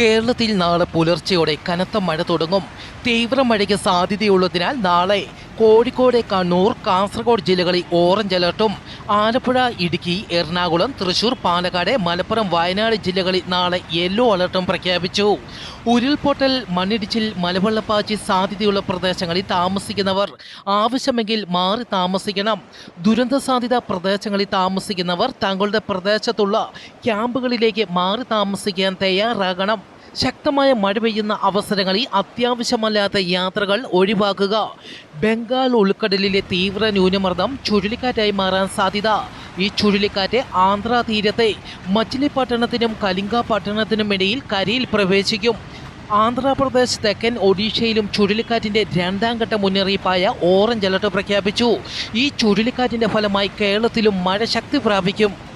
കേരളത്തിൽ നാളെ പുലർച്ചെയോടെ കനത്ത മഴ തുടങ്ങും. തീവ്രമഴയ്ക്ക് സാധ്യതയുള്ളതിനാൽ നാളെ കോഴിക്കോട് കണ്ണൂർ കാസർഗോഡ് ജില്ലകളിൽ ഓറഞ്ച് അലർട്ടും. ആലപ്പുഴ ഇടുക്കി എറണാകുളം തൃശൂർ പാലക്കാട് മലപ്പുറം വയനാട് ജില്ലകളിൽ നാളെ യെല്ലോ അലർട്ടും പ്രഖ്യാപിച്ചു. ഉരുൾപൊട്ടൽ മണ്ണിടിച്ചിൽ മലവെള്ളപ്പാച്ചി സാധ്യതയുള്ള പ്രദേശങ്ങളിൽ താമസിക്കുന്നവർ ആവശ്യമെങ്കിൽ മാറി താമസിക്കണം. ദുരന്ത സാധ്യത പ്രദേശങ്ങളിൽ താമസിക്കുന്നവർ തങ്ങളുടെ പ്രദേശത്തുള്ള ക്യാമ്പുകളിലേക്ക് മാറി താമസിക്കാൻ തയ്യാറാകണം. ശക്തമായ മഴ പെയ്യുന്ന അവസരങ്ങളിൽ അത്യാവശ്യമല്ലാത്ത യാത്രകൾ ഒഴിവാക്കുക. ബംഗാൾ ഉൾക്കടലിലെ തീവ്ര ന്യൂനമർദ്ദം ചുഴലിക്കാറ്റായി മാറാൻ സാധ്യത. ഈ ചുഴലിക്കാറ്റ് ആന്ധ്ര തീരത്തെ കലിംഗ പട്ടണത്തിനും ഇടയിൽ കരയിൽ പ്രവേശിക്കും. ആന്ധ്രാപ്രദേശ് തെക്കൻ ഒഡീഷയിലും ചുഴലിക്കാറ്റിന്റെ രണ്ടാം ഘട്ട മുന്നറിയിപ്പായ ഓറഞ്ച് അലർട്ട് പ്രഖ്യാപിച്ചു. ഈ ചുഴലിക്കാറ്റിന്റെ ഫലമായി കേരളത്തിലും മഴ ശക്തി പ്രാപിക്കും.